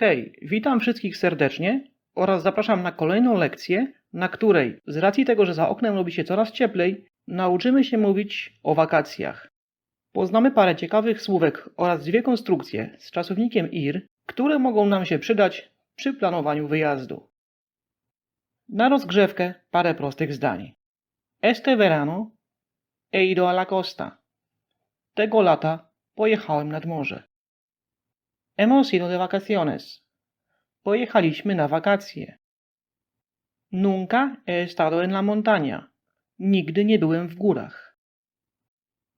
Hej, witam wszystkich serdecznie oraz zapraszam na kolejną lekcję, na której, z racji tego, że za oknem robi się coraz cieplej, nauczymy się mówić o wakacjach. Poznamy parę ciekawych słówek oraz dwie konstrukcje z czasownikiem ir, które mogą nam się przydać przy planowaniu wyjazdu. Na rozgrzewkę parę prostych zdań. Este verano he ido a la costa. Tego lata pojechałem nad morze. Hemos ido de vacaciones. Pojechaliśmy na wakacje. Nunca he estado en la montaña. Nigdy nie byłem w górach.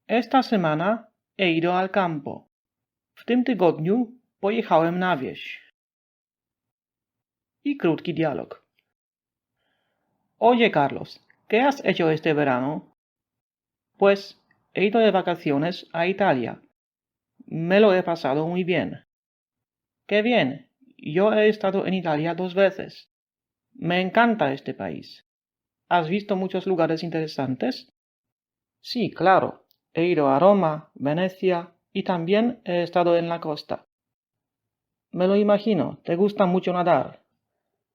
Esta semana he ido al campo. W tym tygodniu pojechałem na wieś. I krótki dialog. Oye, Carlos, ¿qué has hecho este verano? Pues he ido de vacaciones a Italia. Me lo he pasado muy bien. Qué bien. Yo he estado en Italia dos veces. Me encanta este país. ¿Has visto muchos lugares interesantes? Sí, claro. He ido a Roma, Venecia y también he estado en la costa. Me lo imagino. ¿Te gusta mucho nadar?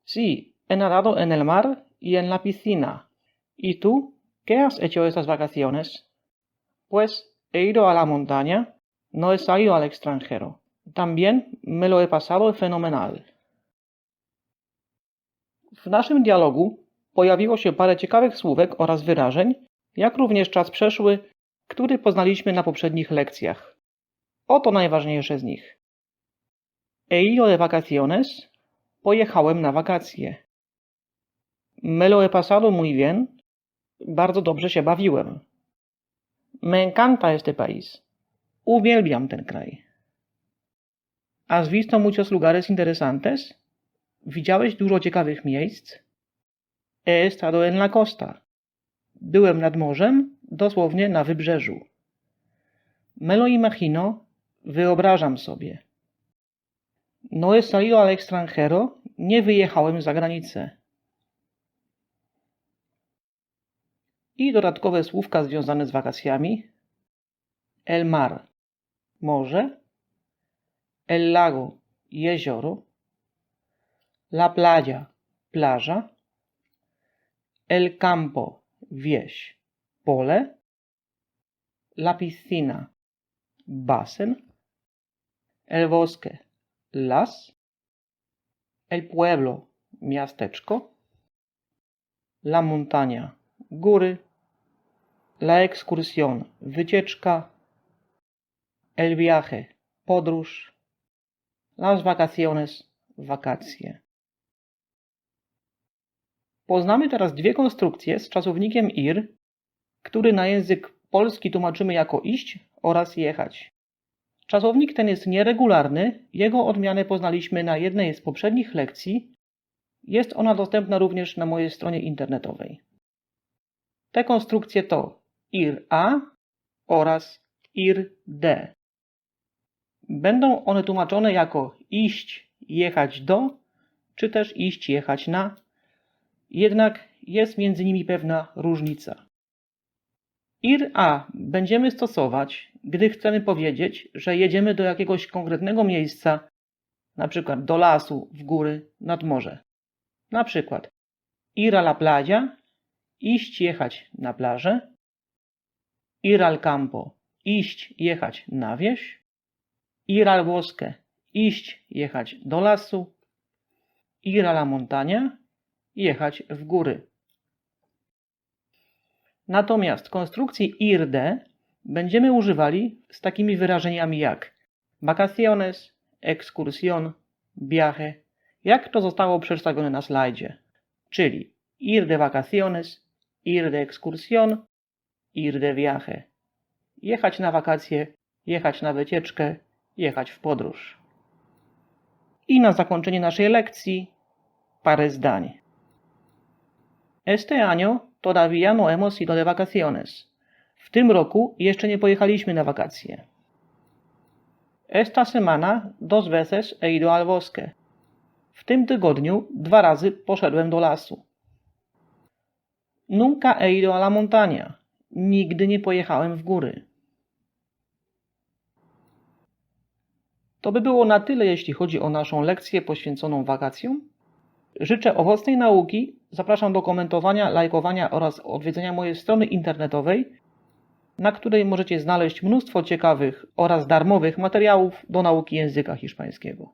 Sí, he nadado en el mar y en la piscina. ¿Y tú? ¿Qué has hecho estas vacaciones? Pues he ido a la montaña. No he salido al extranjero. También me lo he pasado fenomenal. W naszym dialogu pojawiło się parę ciekawych słówek oraz wyrażeń, jak również czas przeszły, który poznaliśmy na poprzednich lekcjach. Oto najważniejsze z nich. He ido de vacaciones. Pojechałem na wakacje. Me lo he pasado muy bien. Bardzo dobrze się bawiłem. Me encanta este país. Uwielbiam ten kraj. ¿Has visto muchos lugares interesantes? ¿Widziałeś dużo ciekawych miejsc? He estado en la costa. Byłem nad morzem, dosłownie na wybrzeżu. Me lo imagino, wyobrażam sobie. No he salido al extranjero, nie wyjechałem za granicę. I dodatkowe słówka związane z wakacjami. El mar, morze. El lago, jezioro. La playa, plaża. El campo, wieś, pole. La piscina, basen. El bosque, las. El pueblo, miasteczko. La montaña, góry. La excursión, wycieczka. El viaje, podróż. Las vacaciones, wakacje. Poznamy teraz dwie konstrukcje z czasownikiem ir, który na język polski tłumaczymy jako iść oraz jechać. Czasownik ten jest nieregularny, jego odmianę poznaliśmy na jednej z poprzednich lekcji. Jest ona dostępna również na mojej stronie internetowej. Te konstrukcje to ir a oraz ir d. Będą one tłumaczone jako iść, jechać do, czy też iść, jechać na. Jednak jest między nimi pewna różnica. Ir a będziemy stosować, gdy chcemy powiedzieć, że jedziemy do jakiegoś konkretnego miejsca, na przykład do lasu, w góry, nad morze. Na przykład ir a la playa, iść, jechać na plażę. Ir al campo, iść, jechać na wieś. Ir al bosque, iść, jechać do lasu. Ir a la montaña, jechać w góry. Natomiast konstrukcji IRD będziemy używali z takimi wyrażeniami jak vacaciones, excursión, viaje, jak to zostało przedstawione na slajdzie, czyli ir de vacaciones, ir de excursión, ir de viaje. Jechać na wakacje, jechać na wycieczkę, jechać w podróż. I na zakończenie naszej lekcji parę zdań. Este año todavía no hemos ido de vacaciones. W tym roku jeszcze nie pojechaliśmy na wakacje. Esta semana dos veces he ido al bosque. W tym tygodniu dwa razy poszedłem do lasu. Nunca he ido a la montaña. Nigdy nie pojechałem w góry. To by było na tyle, jeśli chodzi o naszą lekcję poświęconą wakacjom. Życzę owocnej nauki. Zapraszam do komentowania, lajkowania oraz odwiedzenia mojej strony internetowej, na której możecie znaleźć mnóstwo ciekawych oraz darmowych materiałów do nauki języka hiszpańskiego.